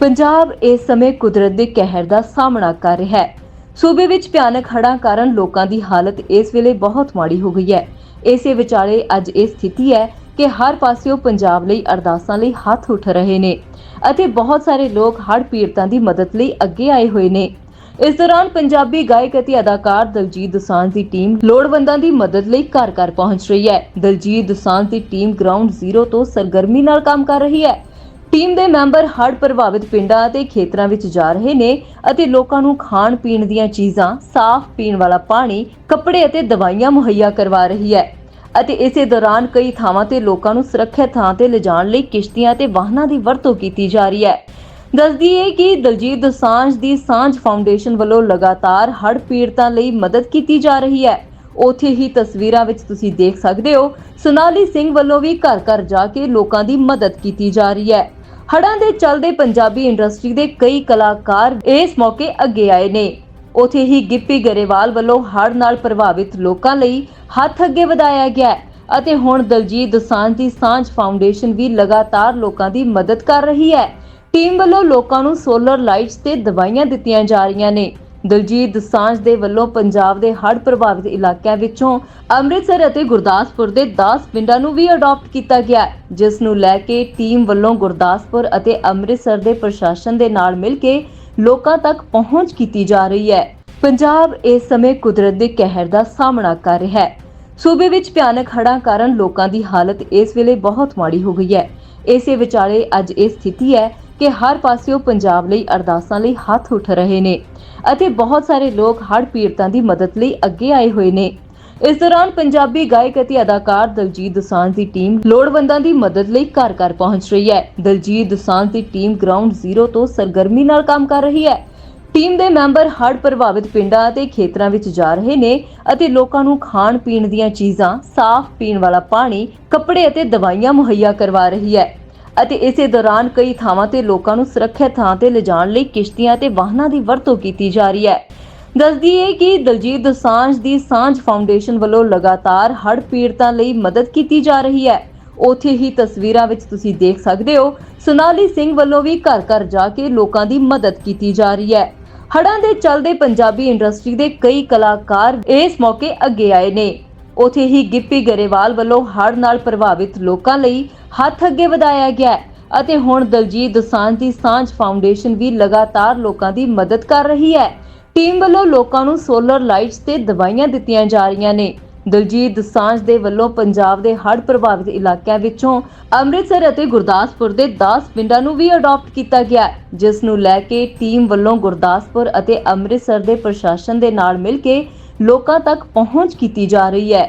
ਪੰਜਾਬ ਇਸ ਸਮੇਂ ਕੁਦਰਤ ਦੇ ਕਹਿਰ ਦਾ ਸਾਹਮਣਾ ਕਰ ਰਿਹਾ ਹੈ। ਸੂਬੇ ਵਿੱਚ ਭਿਆਨਕ ਹੜ੍ਹਾਂ ਕਾਰਨ ਲੋਕਾਂ ਦੀ ਹਾਲਤ ਇਸ ਵੇਲੇ ਬਹੁਤ ਮਾੜੀ ਹੋ ਗਈ ਹੈ। ਇਸੇ ਵਿਚਾਲੇ ਅੱਜ ਇਹ ਸਥਿਤੀ ਹੈ ਕਿ ਹਰ ਪਾਸਿਓਂ ਪੰਜਾਬ ਲਈ ਅਰਦਾਸਾਂ ਲਈ ਹੱਥ ਉੱਠ ਰਹੇ ਨੇ ਅਤੇ ਬਹੁਤ ਸਾਰੇ ਲੋਕ ਹੜ੍ਹ ਪੀੜਤਾਂ ਦੀ ਮਦਦ ਲਈ ਅੱਗੇ ਆਏ ਹੋਏ ਨੇ। ਇਸ ਦੌਰਾਨ ਪੰਜਾਬੀ ਗਾਇਕ ਅਤੇ ਅਦਾਕਾਰ ਦਲਜੀਤ ਦੋਸਾਂਝ ਦੀ ਟੀਮ ਲੋੜਵੰਦਾਂ ਦੀ ਮਦਦ ਲਈ ਘਰ ਘਰ ਪਹੁੰਚ ਰਹੀ ਹੈ। ਦਲਜੀਤ ਦੋਸਾਂਝ ਦੀ ਟੀਮ ਗਰਾਊਂਡ ਜ਼ੀਰੋ ਤੋਂ ਸਰਗਰਮੀ ਨਾਲ ਕੰਮ ਕਰ ਰਹੀ ਹੈ ਟੀਮ ਦੇ ਮੈਂਬਰ ਹੜ੍ਹ ਪ੍ਰਭਾਵਿਤ ਪਿੰਡਾਂ ਅਤੇ ਖੇਤਰਾਂ ਵਿੱਚ ਜਾ ਰਹੇ ਨੇ ਅਤੇ ਲੋਕਾਂ ਨੂੰ ਖਾਣ ਪੀਣ ਦੀਆਂ ਚੀਜ਼ਾਂ, ਸਾਫ਼ ਪੀਣ ਵਾਲਾ ਪਾਣੀ, ਕੱਪੜੇ ਅਤੇ ਦਵਾਈਆਂ ਮੁਹੱਈਆ ਕਰਵਾ ਰਹੀ ਹੈ। ਅਤੇ ਇਸੇ ਦੌਰਾਨ ਕਈ ਥਾਵਾਂ ਤੇ ਲੋਕਾਂ ਨੂੰ ਸੁਰੱਖਿਅਤ ਥਾਂ ਤੇ ਲਿਜਾਣ ਲਈ ਕਿਸ਼ਤੀਆਂ ਤੇ ਵਾਹਨਾਂ ਦੀ ਵਰਤੋਂ ਕੀਤੀ ਜਾ ਰਹੀ ਹੈ। ਦੱਸਦੀ ਹੈ ਕਿ ਦਲਜੀਤ ਦੋਸਾਂਝ ਦੀ ਸਾਂਝ ਫਾਊਂਡੇਸ਼ਨ ਵੱਲੋਂ ਲਗਾਤਾਰ ਹੜ੍ਹ ਪੀੜਤਾਂ ਲਈ ਮਦਦ ਕੀਤੀ ਜਾ ਰਹੀ ਹੈ। ਉੱਥੇ ਹੀ ਤਸਵੀਰਾਂ ਵਿੱਚ ਤੁਸੀਂ ਦੇਖ ਸਕਦੇ ਹੋ ਸੁਨਾਲੀ ਸਿੰਘ ਵੱਲੋਂ ਵੀ ਘਰ ਘਰ ਜਾ ਕੇ ਲੋਕਾਂ ਦੀ ਮਦਦ ਕੀਤੀ ਜਾ ਰਹੀ ਹੈ। ਹੜ੍ਹਾਂ ਦੇ ਚੱਲਦੇ ਪੰਜਾਬੀ ਇੰਡਸਟਰੀ ਦੇ ਕਈ ਕਲਾਕਾਰ ਇਸ ਮੌਕੇ ਅੱਗੇ ਆਏ ਨੇ। ਉਥੇ ਹੀ ਗਿੱਪੀ ਗਰੇਵਾਲ ਵੱਲੋਂ ਹੜ ਨਾਲ ਪ੍ਰਭਾਵਿਤ ਲੋਕਾਂ ਲਈ ਹੱਥ ਅੱਗੇ ਵਧਾਇਆ ਗਿਆ ਹੈ ਅਤੇ ਹੁਣ ਦਲਜੀਤ ਦੋਸਾਂਝ ਦੀ ਸਾਂਝ ਫਾਊਂਡੇਸ਼ਨ ਵੀ ਲਗਾਤਾਰ ਲੋਕਾਂ ਦੀ ਮਦਦ ਕਰ ਰਹੀ ਹੈ। ਟੀਮ ਵੱਲੋਂ ਲੋਕਾਂ ਨੂੰ ਸੋਲਰ ਲਾਈਟਸ ਤੇ ਦਵਾਈਆਂ ਦਿੱਤੀਆਂ ਜਾ ਰਹੀਆਂ ਨੇ। ਦਲਜੀਤ ਦੋਸਾਂਝ ਦੇ ਵੱਲੋਂ ਪੰਜਾਬ ਦੇ ਹੜ੍ਹ ਪ੍ਰਭਾਵਿਤ ਇਲਾਕਿਆਂ ਵਿੱਚੋਂ ਅੰਮ੍ਰਿਤਸਰ ਅਤੇ ਗੁਰਦਾਸਪੁਰ ਦੇ 10 ਪਿੰਡਾਂ ਨੂੰ ਵੀ ਅਡਾਪਟ ਕੀਤਾ ਗਿਆ ਜਿਸ ਨੂੰ ਲੈ ਕੇ ਟੀਮ ਵੱਲੋਂ ਗੁਰਦਾਸਪੁਰ ਅਤੇ ਅੰਮ੍ਰਿਤਸਰ ਦੇ ਪ੍ਰਸ਼ਾਸਨ ਦੇ ਨਾਲ ਮਿਲ ਕੇ ਲੋਕਾਂ ਤੱਕ ਪਹੁੰਚ ਕੀਤੀ ਜਾ ਰਹੀ ਹੈ। ਪੰਜਾਬ ਇਸ ਸਮੇਂ ਕੁਦਰਤ ਦੇ ਕਹਿਰ ਦਾ ਸਾਹਮਣਾ ਕਰ ਰਿਹਾ ਹੈ। ਸੂਬੇ ਵਿੱਚ ਭਿਆਨਕ ਹੜ੍ਹਾਂ ਕਾਰਨ ਲੋਕਾਂ ਦੀ ਹਾਲਤ ਇਸ ਵੇਲੇ ਬਹੁਤ ਮਾੜੀ ਹੋ ਗਈ ਹੈ। ਇਸੇ ਵਿਚਾਲੇ ਅੱਜ ਇਹ ਸਥਿਤੀ ਹੈ ਕਿ ਹਰ ਪਾਸਿਓਂ ਪੰਜਾਬ ਲਈ ਅਰਦਾਸਾਂ ਲਈ ਹੱਥ ਉੱਠ ਰਹੇ ਨੇ ਅਤੇ ਬਹੁਤ ਸਾਰੇ ਲੋਕ ਹੜ੍ਹ ਪੀੜਤਾਂ ਦੀ ਮਦਦ ਲਈ ਅੱਗੇ ਆਏ ਹੋਏ ਨੇ। ਇਸ ਦੌਰਾਨ ਪੰਜਾਬੀ ਗਾਇਕ ਅਤੇ ਅਦਾਕਾਰ ਦਲਜੀਤ ਦੋਸਾਂਝ ਦੀ ਟੀਮ ਲੋੜਵੰਦਾਂ ਦੀ ਮਦਦ ਲਈ ਘਰ ਘਰ ਪਹੁੰਚ ਰਹੀ ਹੈ। ਦਲਜੀਤ ਦੋਸਾਂਝ ਦੀ ਟੀਮ ਗਰਾਊਂਡ ਜ਼ੀਰੋ ਤੋਂ ਸਰਗਰਮੀ ਨਾਲ ਕੰਮ ਕਰ ਰਹੀ ਹੈ। ਟੀਮ ਦੇ ਮੈਂਬਰ ਹੜ੍ਹ ਪ੍ਰਭਾਵਿਤ ਪਿੰਡਾਂ ਅਤੇ ਖੇਤਰਾਂ ਵਿੱਚ ਜਾ ਰਹੇ ਨੇ ਅਤੇ ਲੋਕਾਂ ਨੂੰ ਖਾਣ ਪੀਣ ਦੀਆਂ ਚੀਜ਼ਾਂ, ਸਾਫ਼ ਪੀਣ ਵਾਲਾ ਪਾਣੀ, ਕੱਪੜੇ ਅਤੇ ਦਵਾਈਆਂ ਮੁਹੱਈਆ ਕਰਵਾ ਰਹੀ ਹੈ। ਅਤੇ ਇਸੇ ਦੌਰਾਨ ਕਈ ਥਾਵਾਂ ਤੇ ਲੋਕਾਂ ਨੂੰ ਸੁਰੱਖਿਅਤ ਥਾਂ ਤੇ ਲਿਜਾਣ ਲਈ ਕਿਸ਼ਤੀਆਂ ਤੇ ਵਾਹਨਾਂ ਦੀ ਵਰਤੋਂ ਕੀਤੀ ਜਾ ਰਹੀ ਹੈ। ਦੱਸਦੀ ਹੈ ਕਿ ਦਲਜੀਤ ਦੋਸਾਂਝ ਦੀ ਸਾਂਝ ਫਾਊਂਡੇਸ਼ਨ ਵੱਲੋਂ ਲਗਾਤਾਰ ਹੜ੍ਹ ਪੀੜਤਾਂ ਲਈ ਮਦਦ ਕੀਤੀ ਜਾ ਰਹੀ ਹੈ। ਉੱਥੇ ਹੀ ਤਸਵੀਰਾਂ ਵਿੱਚ ਤੁਸੀਂ ਦੇਖ ਸਕਦੇ ਹੋ, ਸੁਨਾਲੀ ਸਿੰਘ ਵੱਲੋਂ ਵੀ ਘਰ ਘਰ ਜਾ ਕੇ ਲੋਕਾਂ ਦੀ ਮਦਦ ਕੀਤੀ ਜਾ ਰਹੀ ਹੈ। ਹੜ੍ਹਾਂ ਦੇ ਚੱਲਦੇ ਪੰਜਾਬੀ ਇੰਡਸਟਰੀ ਦੇ ਕਈ ਕਲਾਕਾਰ ਇਸ ਮੌਕੇ ਅੱਗੇ ਆਏ ਨੇ। ਉਥੇ ਹੀ ਗਿੱਪੀ ਗਰੇਵਾਲ ਵੱਲੋਂ ਹੜ੍ਹ ਨਾਲ ਪ੍ਰਭਾਵਿਤ ਲੋਕਾਂ ਲਈ ਹੱਥ ਅੱਗੇ ਵਧਾਇਆ ਗਿਆ ਹੈ ਅਤੇ ਹੁਣ ਦਲਜੀਤ ਦੋਸਾਂਝ ਦੀ ਸਾਂਝ ਫਾਊਂਡੇਸ਼ਨ ਵੀ ਲਗਾਤਾਰ ਲੋਕਾਂ ਦੀ ਮਦਦ ਕਰ ਰਹੀ ਹੈ। ਟੀਮ ਵੱਲੋਂ ਲੋਕਾਂ ਨੂੰ ਸੋਲਰ ਲਾਈਟਸ ਤੇ ਦਵਾਈਆਂ ਦਿੱਤੀਆਂ ਜਾ ਰਹੀਆਂ ਨੇ। ਦਲਜੀਤ ਦੋਸਾਂਝ ਦੇ ਵੱਲੋਂ ਪੰਜਾਬ ਦੇ ਹੜ੍ਹ ਪ੍ਰਭਾਵਿਤ ਇਲਾਕਿਆਂ ਵਿੱਚੋਂ ਅੰਮ੍ਰਿਤਸਰ ਅਤੇ ਗੁਰਦਾਸਪੁਰ ਦੇ 10 ਪਿੰਡਾਂ ਨੂੰ ਵੀ ਅਡਾਪਟ ਕੀਤਾ ਗਿਆ ਜਿਸ ਨੂੰ ਲੈ ਕੇ ਟੀਮ ਵੱਲੋਂ ਗੁਰਦਾਸਪੁਰ ਅਤੇ ਅੰਮ੍ਰਿਤਸਰ ਦੇ ਪ੍ਰਸ਼ਾਸਨ ਦੇ ਨਾਲ ਮਿਲ ਕੇ ਲੋਕਾਂ ਤੱਕ ਪਹੁੰਚ ਕੀਤੀ ਜਾ ਰਹੀ ਹੈ।